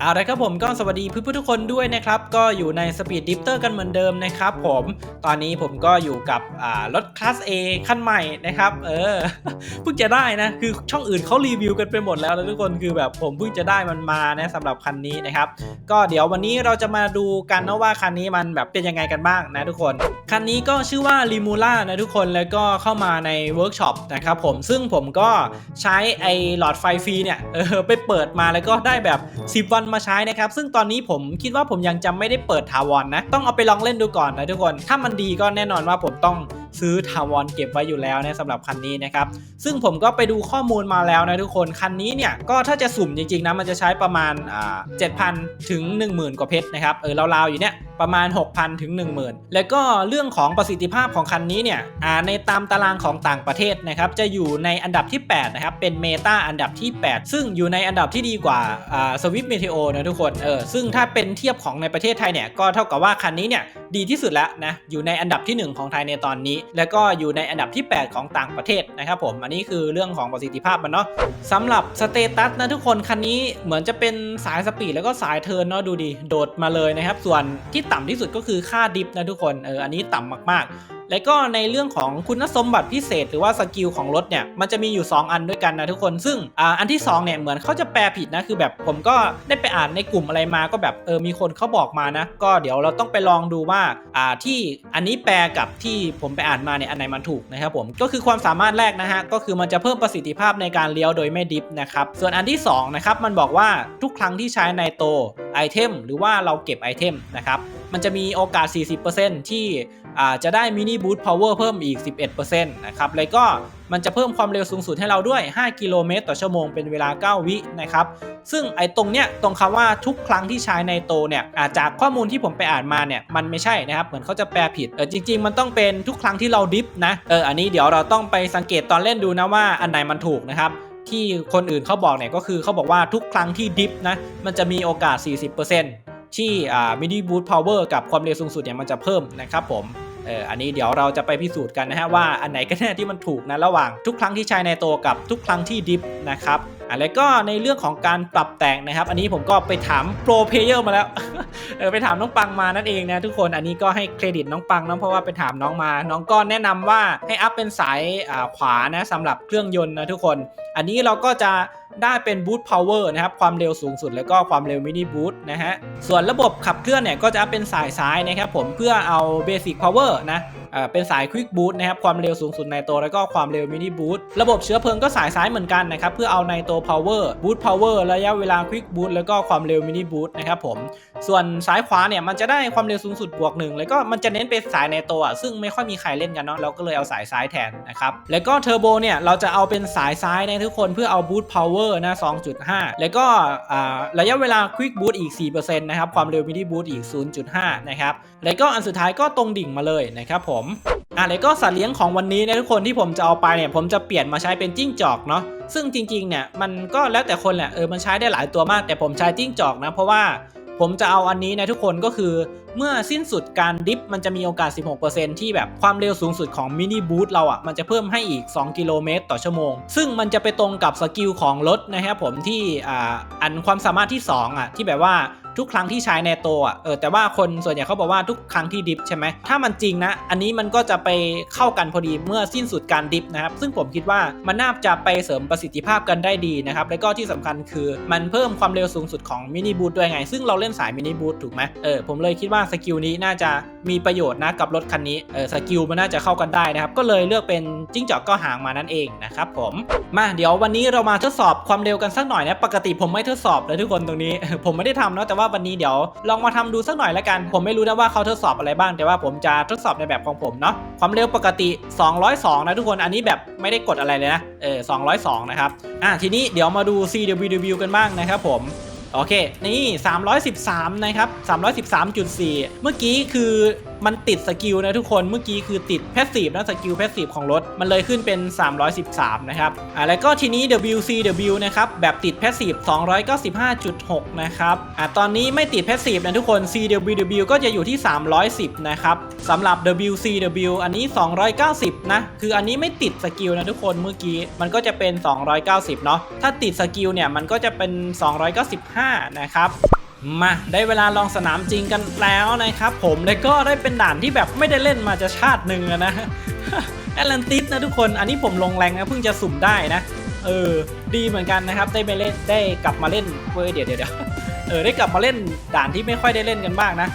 เอาละครับผมก็สวัสดีเพื่อนๆทุกคนด้วยนะครับ ก็อยู่ใน Speed Drifter กันเหมือนเดิมนะครับผมตอนนี้ผมก็อยู่กับรถคลาส A คันใหม่นะครับเออเพิ่งจะได้นะคือช่องอื่นเขารีวิวกันไปหมดแล้วนะทุกคนคือแบบผมเพิ่งจะได้มันมานะสำหรับคันนี้นะครับ ก็เดี๋ยววันนี้เราจะมาดูกันนะว่าคันนี้มันแบบเป็นยังไงกันบ้างนะทุกคน คันนี้ก็ชื่อว่า r i m u l a นะทุกคนแล้วก็เข้ามาในเวิร์กช็อปนะครับผมซึ่งผมก็ใช้ไอ้หลอดไฟฟรีเนี่ยเออไปเปิดมาแล้วก็ได้แบบ 10 วันมาใช้นะครับ ซึ่งตอนนี้ผมคิดว่าผมยังจะไม่ได้เปิดถาวรนะ ต้องเอาไปลองเล่นดูก่อนนะทุกคน ถ้ามันดีก็แน่นอนว่าผมต้อง ซื้อถาวรเก็บไว้อยู่แล้วนะสำหรับคันนี้นะครับ ซึ่งผมก็ไปดูข้อมูลมาแล้วนะทุกคน คันนี้เนี่ยก็ถ้าจะสุ่มจริงๆนะมันจะใช้ประมาณอ่า7,000ถึง 10,000 กว่าเพชรนะครับเออราวๆอยู่เนี่ยประมาณ 6,000 ถึง 10,000 แล้วก็เรื่องของประสิทธิภาพของคันนี้เนี่ยในตามตารางของต่างประเทศนะครับจะอยู่ในอันดับที่ 8 นะครับ เป็นเมตาอันดับที่ 8 ซึ่งอยู่ในอันดับที่ดีกว่าอ่าสวิฟเมเทโอนะทุกคนเออซึ่งถ้าเป็นเทียบของในประเทศไทยเนี่ยก็เท่ากับว่าคันนี้เนี่ยดีที่สุดแล้วนะอยู่ในอันดับที่ 1 ของไทยในตอนนี้แล้วก็อยู่ในอันดับที่ 8 ของต่างประเทศนะครับผม อันนี้คือเรื่องของประสิทธิภาพมันเนาะสำหรับสเตตัสนะทุกคนคันนี้เหมือนจะเป็นสายสปีดแล้วก็สายเทิร์นเนาะดูดิโดดมาเลยนะครับ ส่วนที่ต่ำที่สุดก็คือค่าดิฟนะทุกคนเอออันนี้ต่ำมากๆ แล้วก็ในเรื่องของคุณสมบัติพิเศษ หรือว่าสกิลของรถเนี่ยมันจะมีอยู่ 2 อันด้วยกันนะทุกคนซึ่งออันที่2เนี่ยเหมือนเขาจะแปลผิดนะคือแบบผมก็ได้ไปอ่านในกลุ่มอะไรมาก็แบบเออมีคนเขาบอกมานะ ก็เดี๋ยวเราต้องไปลองดูว่าอ่าที่อันนี้แปลกับที่ผมไปอ่านมาเนี่ยอันไหนมันถูกนะครับผมก็คือความสามารถแรกนะฮะก็คือมันจะเพิ่มประสิทธิภาพในการเลี้ยวโดยไม่ดิฟนะครับส่วนอันที่2นะครับมันบอกว่าทุกครั้งที่ใช้ในโตไอเทมหรือว่าเราเก็บไอเทมนะครับ มันจะมีโอกาส 40%ที่จะได้มินิบูตพาวเวอร์เพิ่มอีก 11%นะครับแล้วก็มันจะเพิ่มความเร็วสูงสุดให้เราด้วย 5 กิโลเมตรต่อชั่วโมงเป็นเวลา 9 วินะครับ ซึ่งไอ้ตรงเนี้ยตรงคำว่าทุกครั้งที่ใช้ในโตเนี่ยาจากข้อมูลที่ผมไปอ่านมาเนี่ยมันไม่ใช่นะครับ เหมือนเขาจะแปลผิดเออจริง ๆ มันต้องเป็นทุกครั้งที่เราดิฟนะเอออันนี้เดี๋ยวเราต้องไปสังเกตตอนเล่นดูนะว่าอันไหนมันถูกนะครับที่คนอื่นเขาบอกเนี่ยก็คือเขาบอกว่าทุกครั้งที่ดิฟนะมันจะมีโอกาส 40% ที่มินิบูตพาวเวอร์กับความเร็วสูงสุดเนี่ยมันจะเพิ่มนะครับผมเอออันนี้เดี๋ยวเราจะไปพิสูจน์กันนะฮะว่าอันไหนกันแน่ที่มันถูกนะระหว่างทุกครั้งที่ใช้ในตัวกับทุกครั้งที่ดิฟนะครับ อะแล้วก็ในเรื่องของการปรับแต่งนะครับ อันนี้ผมก็ไปถามโปรเพเยอร์มาแล้วเออไปถามน้องปังมานั่นเองนะทุกคนอันนี้ก็ให้เครดิตน้องปังนะเพราะว่าไปถามน้องมา น้องก็แนะนำว่าให้อัพเป็นสายขวานะสำหรับเครื่องยนต์นะทุกคน อันนี้เราก็จะได้เป็นบูตพาวเวอร์นะครับ ความเร็วสูงสุดแล้วก็ความเร็วมินิบูตนะฮะ ส่วนระบบขับเคลื่อนเนี่ย ก็จะเป็นสายซ้ายนะครับผมเพื่อเอาเบสิกพาวเวอร์นะ เป็นสายควิกบู t นะครับความเร็วสูงสุดในโตแล้วก็ความเร็วมินิบู t ระบบเชื้อเพลิงก็สายซ้ายเหมือนกันนะครับเพื่อเอาในโตพาวเวอร์บู t พาวเวอร์ระยะเวลาควิกบู t แล้วก็ความเร็วมินิบู t นะครับผมส่วนซ้ายขวาเนี่ยมันจะได้ความเร็วสูงสุดบวกหนึ่งแล้วก็มันจะเน้นเป็นสายในโตอะซึ่งไม่ค่อยมีใครเล่นกันเนาะเราก็เลยเอาสายซ้ายแทนนะครับแล้วก็เทอร์โบเนี่ยเราจะเอาเป็นสายซ้ายนะทุกคนเพื่อเอาบู t พาวเวอร์นะ2.5 แล้วก็ระยะเวลาควิกบู t อีก4%นะครับความเร็วมินิบู t อีก 0.5นะครับแล้วก็อันสุดท้ายก็ตรงดิ่งมาเลยนะครับผมอะแล้วก็สัตว์เลี้ยงของวันนี้นะทุกคนที่ผมจะเอาไปเนี่ยผมจะเปลี่ยนมาใช้เป็นจิ้งจอกเนาะซึ่งจริงๆเนี่ยมันก็แล้วแต่คนแหละเออมันใช้ได้หลายตัวมาก แต่ผมใช้จิ้งจอกนะเพราะว่าผมจะเอาอันนี้นะทุกคนก็คือเมื่อสิ้นสุดการดิฟมันจะมีโอกาส 16%ที่แบบความเร็วสูงสุดของมินิบูทเราอะ่ะมันจะเพิ่มให้อีก 2 กิโลเมตรต่อชั่วโมง ซึ่งมันจะไปตรงกับสกิลของรถนะครับผมที่อ่าอันความสามารถที่ 2 อะ ที่แบบว่า ทุกครั้งที่ใช้ในโตอะเออแต่ว่าคนส่วนใหญ่เขาบอกว่าทุกครั้งที่ดิฟใช่ไหมถ้ามันจริงนะ อันนี้มันก็จะไปเข้ากันพอดีเมื่อสิ้นสุดการดิฟนะครับ ซึ่งผมคิดว่ามันน่าจะไปเสริมประสิทธิภาพกันได้ดีนะครับ แล้วก็ที่สำคัญคือมันเพิ่มความเร็วสูงสุดของมินิบูทด้วยไง ซึ่งเราเล่นสายมินิบูทถูกไหมเออผมเลยคิดว่าสกิลนี้น่าจะมีประโยชน์นะกับรถคันนี้เออสกิลมันน่าจะเข้ากันได้นะครับ ก็เลยเลือกเป็นจิ้งจอกก็หางมานั่นเองนะครับผมมาเดี๋ยววันนี้เรามาทดสอบความเร็วกันสักหน่อยนะปกติผมไม่ทดสอบเลยทุกคนตรงนี้ ผมไม่ได้ทำเนาะแต่ว่าวันนี้เดี๋ยวลองมาทำดูสักหน่อยละกัน ผมไม่รู้นะว่าเขาทดสอบอะไรบ้าง แต่ว่าผมจะทดสอบในแบบของผมเนาะ ความเร็วปกติ 202 นะทุกคน อันนี้แบบไม่ได้กดอะไรเลยนะ เออ 202 นะครับ อะ ทีนี้เดี๋ยวมาดู CWW กันบ้างนะครับผมโอเค นี่ 313 นะครับ 313.4 เมื่อกี้คือ มันติดสกิลนะทุกคนเมื่อกี้คือติดแพสซีฟนะสกิลแพสซีฟของรถ มันเลยขึ้นเป็น 313 นะครับอ่าแล้วก็ทีนี้ WCW นะครับ แบบติดแพสซีฟ295.6 นะครับอ่าตอนนี้ไม่ติดแพสซีฟนะทุกคน CWW ก็จะอยู่ที่ 310 นะครับสำหรับ WCW อันนี้ 290 นะ คืออันนี้ไม่ติดสกิลนะทุกคนเมื่อกี้มันก็จะเป็น 290 เนาะถ้าติดสกิลเนี่ยมันก็จะเป็น 295 นะครับ มาได้เวลาลองสนามจริงกันแล้วนะครับผมแล้วก็ได้เป็นด่านที่แบบไม่ได้เล่นมาจะชาติหนึ่งนะแอตแลนติสนะทุกคนอันนี้ผมลงแรงนะเพิ่งจะสุ่มได้นะเออดีเหมือนกันนะครับได้ไปเล่นได้กลับมาเล่นเว้ยเดี๋ยวเดี๋ยวเดี๋ยวเออได้กลับมาเล่นด่านที่ไม่ค่อยได้เล่นกันบ้างนะ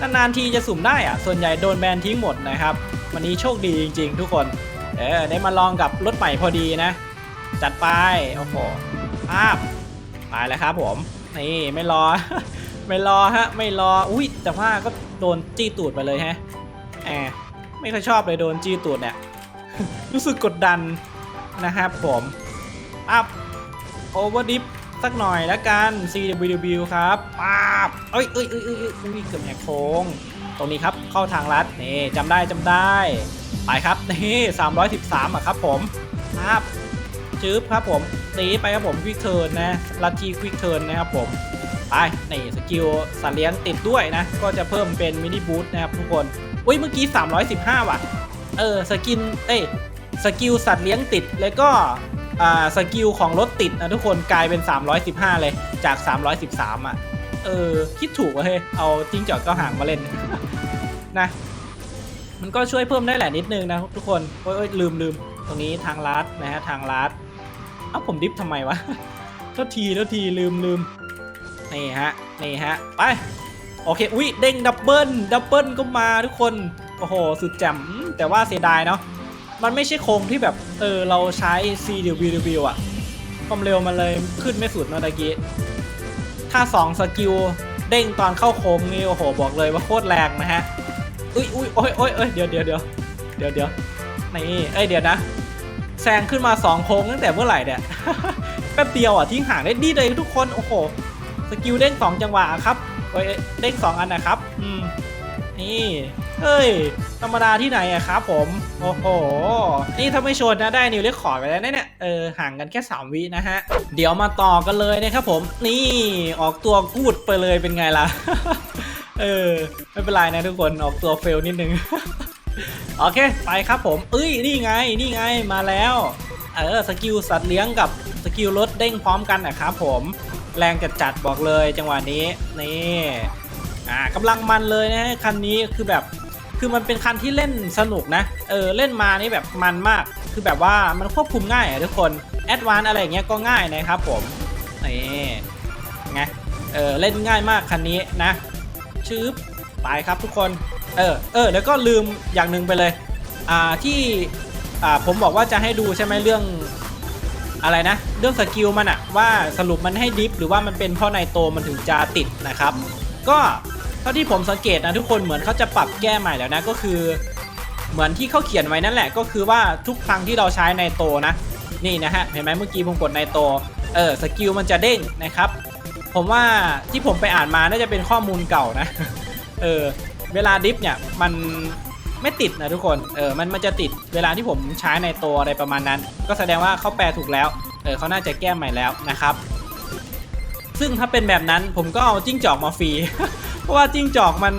นานๆทีจะสุ่มได้อะส่วนใหญ่โดนแบนทิ้งหมดนะครับ วันนี้โชคดีจริง ๆ ทุกคนเออได้มาลองกับรถใหม่พอดีนะ จัดไปโอ้โหภาพไปแล้วครับผม นี่ไม่รอ ไม่รอฮะ ไม่รอ อุ้ยแต่ว่าก็โดนจี้ตูดไปเลยฮะแอบไม่ค่อยชอบเลยโดนจี้ตูดเนี่ย รู้สึกกดดันนะครับผม อัพโอเวอร์ดิฟสักหน่อยละกัน CWW ครับป๊าบเอ้ยเอ้ยเอ้ยเอ้ยเอ้ยอุ้ยเกือบแหกโค้ง ตรงนี้ครับ เข้าทางลัดนี่จำได้จำได้ ไปครับ นี่313อะครับผมครับ จื๊บครับผมตีไปครับผมควิกเทิร์นนะลัทธิควิกเทิร์นนะครับผมไปนี่สกิลสัตว์เลี้ยงติดด้วยนะ ก็จะเพิ่มเป็นมินิบูทนะครับทุกคนอุ้ยเมื่อกี้ 315 ว่ะ เออสกินเอ้ยสกิลสัตว์เลี้ยงติดแล้วก็อ่าสกิลของรถติดนะทุกคนกลายเป็น 315 เลยจาก 313 อะ เออ คิดถูกเฮ้ยเอาจิ้งจอกก็ห่างมาเล่นนะมันก็ช่วยเพิ่มได้แหละนิดนึงนะทุกคนโอ้ยโอ้ยลืมลืมตรงนี้ทางลัดนะฮะทางลัด อ้าผมดิฟทำไมวะโทษทีโทษทีลืมลืมนี่ฮะนี่ฮะไปโอเคอุ้ยเด้งดับเบิลดับเบิลก็มาทุกคนโอ้โหสุดแจ่มแต่ว่าเสียดายเนาะมันไม่ใช่โค้งที่แบบเออเราใช้ CWW อะความเร็วมันเลยขึ้นไม่สุดเนะตะกี้ถ้า 2 สกิลเด้งตอนเข้าโค้งนี่โอ้โหบอกเลยว่าโคตรแรงนะฮะอุ้ยอุ้ยโอ้ยโอ้ยเอ้ยเดี๋ยวเดี๋ยวเดี๋ยวเดี๋ยวเดี๋ยวนี่เอ้ยเดี๋ยวนะ ซงขึ้นมา 2 โค้งตั้งแต่เมื่อไหร่เนี่ยแป๊บเดียวอะทิ้งห่างได้ดีเลยทุกคนโอ้โหสกิลเด้งสองจังหวะครับเอ้ยเด้งสองอันนะครับอืมนี่เฮ้ย ธรรมดาที่ไหนอะครับผม โอ้โห นี่ถ้าไม่ชนนะได้นิวเรียกขอไปแล้วเนี่ย เออ ห่างกันแค่ 3 วินะฮะ เดี๋ยวมาต่อกันเลยนะครับผม นี่ออกตัวกูดไปเลยเป็นไงล่ะ เออ ไม่เป็นไรนะทุกคนออกตัวเฟลนิดนึง โอเค ไปครับผมเอ้ย นี่ไง นี่ไง มาแล้ว เออ สกิลสัตว์เลี้ยงกับสกิลรถเด้งพร้อมกันนะครับผม แรงจัดจัดบอกเลยจังหวะนี้ นี่ อ่ากำลังมันเลยนะคันนี้คือแบบ คือมันเป็นคันที่เล่นสนุกนะ เออ เล่นมานี่แบบมันมาก คือแบบว่ามันควบคุมง่ายอะทุกคน แอดวานอะไรอย่างเงี้ยก็ง่ายนะครับผม นี่ไง เออ เล่นง่ายมากคันนี้นะชืบไปครับทุกคน เออเออแล้วก็ลืมอย่างหนึ่งไปเลย อ่าที่อ่าผมบอกว่าจะให้ดูใช่ไหมเรื่องอะไรนะ เรื่องสกิลมันอะว่าสรุปมันให้ดิฟหรือว่ามันเป็นเพราะในโตมันถึงจะติดนะครับ ก็เท่าที่ผมสังเกตนะทุกคนเหมือนเขาจะปรับแก้ใหม่แล้วนะก็คือ เหมือนที่เขาเขียนไว้นั่นแหละก็คือว่าทุกครั้งที่เราใช้ในโตนะ นี่นะฮะเห็นไหมเมื่อกี้ผมกดในโตเออสกิลมันจะเด้งนะครับ ผมว่าที่ผมไปอ่านมาน่าจะเป็นข้อมูลเก่านะ เออ เวลาดิฟเนี่ยมันไม่ติดนะทุกคน เออ มันมันจะติดเวลาที่ผมใช้ในตัวอะไรประมาณนั้น ก็แสดงว่าเขาแปลถูกแล้ว เออเขาน่าจะแก้ใหม่แล้วนะครับ ซึ่งถ้าเป็นแบบนั้นผมก็เอาจิ้งจอกมาฟรี เพราะว่าจิ้งจอกมัน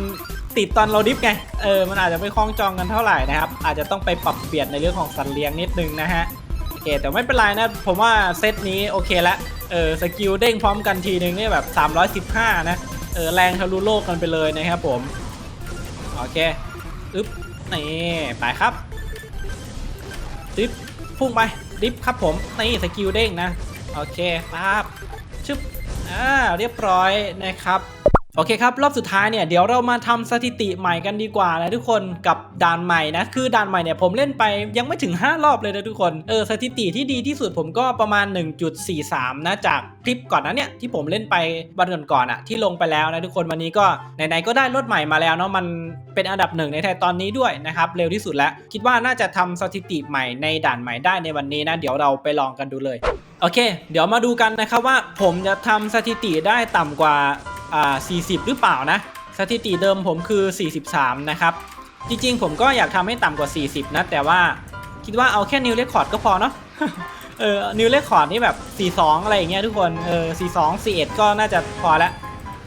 ติดตอนเราดิฟไง เออ มันอาจจะไม่คล้องจองกันเท่าไหร่นะครับ อาจจะต้องไปปรับเปลี่ยนในเรื่องของสัตว์เลี้ยงนิดนึงนะฮะ โอเค แต่ไม่เป็นไรนะ ผมว่าเซตนี้โอเคละ เออ สกิลเด้งพร้อมกันทีนึงเนี่ยแบบ 315 นะ เออ แรงทะลุโลกกันไปเลยนะครับผม โอเคอึ๊บนี่ไปครับดิฟพุ่งไปดิฟครับผมนี่สกิลเด้งนะ โอเคปั๊บชึบอ่าเรียบร้อยนะครับ โอเคครับ รอบสุดท้ายเนี่ยเดี๋ยวเรามาทำสถิติใหม่กันดีกว่านะทุกคนกับด่านใหม่นะ คือด่านใหม่เนี่ยผมเล่นไปยังไม่ถึง 5 รอบเลยนะทุกคนเออสถิติที่ดีที่สุดผมก็ประมาณ 1.43 นะจากคลิปก่อนนะเนี่ยที่ผมเล่นไปวันก่อนๆอะที่ลงไปแล้วนะทุกคนวันนี้ก็ไหนๆก็ได้รถใหม่มาแล้วเนาะมันเป็นอันดับหนึ่งในไทยตอนนี้ด้วยนะครับเร็วที่สุดแล้ว คิดว่าน่าจะทำสถิติใหม่ในด่านใหม่ได้ในวันนี้นะเดี๋ยวเราไปลองกันดูเลยโอเค เดี๋ยวมาดูกันนะครับว่าผมจะทำสถิติได้ต่ำกว่า อ่า40 หรือเปล่านะ สถิติเดิมผมคือ 43 นะครับ จริงๆ ผมก็อยากทำให้ต่ำกว่า 40 นะ แต่ว่าคิดว่าเอาแค่นิวเรคคอร์ดก็พอเนาะเออนิวเรคคอร์ดนี่แบบ 42 อะไรอย่างเงี้ยทุกคนเออ42 41 ก็น่าจะพอละ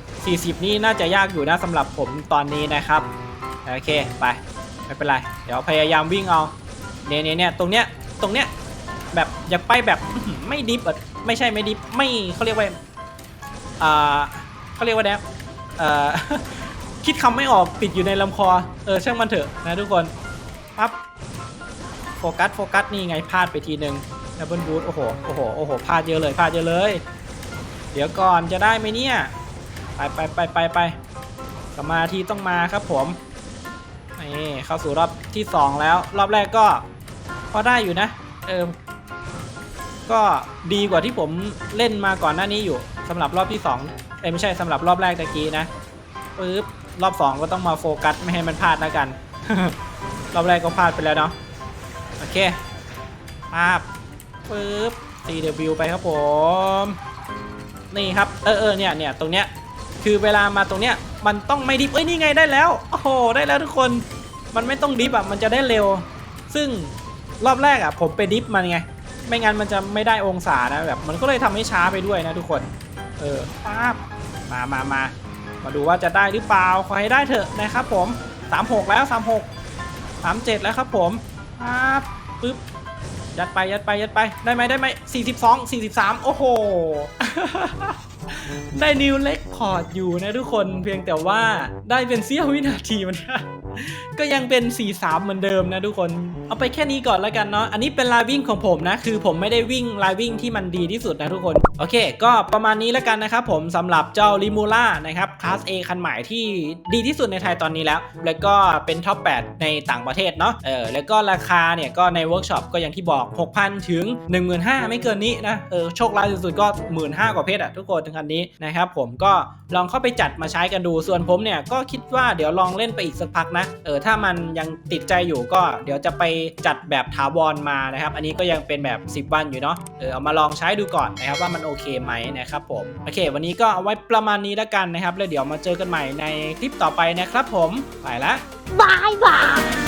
40 นี่น่าจะยากอยู่นะสำหรับผมตอนนี้นะครับโอเคไปไม่เป็นไร เดี๋ยวพยายามวิ่งเอาเนี่ยเนี่ยเนี่ยตรงเนี้ยตรงเนี้ยแบบอย่าไปแบบไม่ดิฟอะไม่ใช่ไม่ดิฟไม่เขาเรียกว่าอ่า เขาเรียกว่าแดบเอ่อ คิดคำไม่ออกติดอยู่ในลำคอ เออ ช่างมันเถอะนะทุกคนปั๊บโฟกัสโฟกัสนี่ไงพลาดไปทีหนึ่งดับเบิลบูทโอ้โหโอ้โหโอ้โหพลาดเยอะเลยพลาดเยอะเลย เดี๋ยวก่อนจะได้ไหมเนี่ย ไปไปไปไปไปสมาธิต้องมาครับผมนี่เข้าสู่รอบที่ 2 แล้ว รอบแรกก็พอได้อยู่นะ เออก็ดีกว่าที่ผมเล่นมาก่อนหน้านี้อยู่สำหรับรอบที่ 2 เอ้ยไม่ใช่สำหรับรอบแรกตะกี้นะปึ๊บรอบ 2 ก็ต้องมาโฟกัสไม่ให้มันพลาดแล้วกัน รอบแรกก็พลาดไปแล้วเนาะโอเคภาพปึ๊บ CW ไปครับผม นี่ครับ เออเออเนี่ยเนี่ยตรงเนี้ยคือเวลามาตรงเนี้ยมันต้องไม่ดิฟเอ้ยนี่ไงได้แล้วโอ้โหได้แล้วทุกคนมันไม่ต้องดิฟอะมันจะได้เร็ว ซึ่งรอบแรกอะผมไปดิฟมันไง ไม่งั้นมันจะไม่ได้องศานะแบบมันก็เลยทำให้ช้าไปด้วยนะทุกคน เออปั๊บ มามามามาดูว่าจะได้หรือเปล่าขอให้ได้เถอะนะครับผม 36 แล้ว 36 37 แล้วครับผมปั๊บปึ๊บยัดไปยัดไปยัดไปได้ไหมได้ไหม42 43 โอ้โห ได้นิวเล็กคอร์ดอยู่นะทุกคนเพียงแต่ว่าได้เป็นเสี้ยววินาทีมันก็ยังเป็น 4-3 เหมือนเดิมนะทุกคน เอาไปแค่นี้ก่อนแล้วกันเนาะ อันนี้เป็นลน์วิ่งของผมนะ คือผมไม่ได้วิ่งลน์วิ่งที่มันดีที่สุดนะทุกคน โอเค ก็ประมาณนี้แล้วกันนะครับผมสำหรับเจ้า r ิมูล่านะครับคลาส A คันใหม่ที่ดีที่สุดในไทยตอนนี้แล้ว แล้วก็เป็นท็อป 8 ในต่างประเทศเนาะ เออ แล้วก็ราคาเนี่ยก็ในเวิร์กช็อปก็อย่างที่บอก 6,000 ถึง 15,000 ไม่เกินนี้นะ เออ โชคร้ายสุดๆก็ 15,000 กว่าเพชรอะทุกคนถึงคันนี้นะครับผมก็ลองเข้าไปจัดมาใช้กันดู ส่วนผมเนี่ยก็คิดว่าเดี๋ยวลองเล่นไปอีกสักพักนะ เออ ถ้ามันยังติดใจอยู่ก็เดี๋ยวจะไปจัดแบบถาวรมานะครับ อันนี้ก็ยังเป็นแบบ 10 วันอยู่เนาะเออเอามาลองใช้ดูก่อนนะครับว่ามันโอเคไหมนะครับผมโอเค วันนี้ก็เอาไว้ประมาณนี้แล้วกันนะครับแล้วเดี๋ยวมาเจอกันใหม่ในคลิปต่อไปนะครับผมไปละบายบาย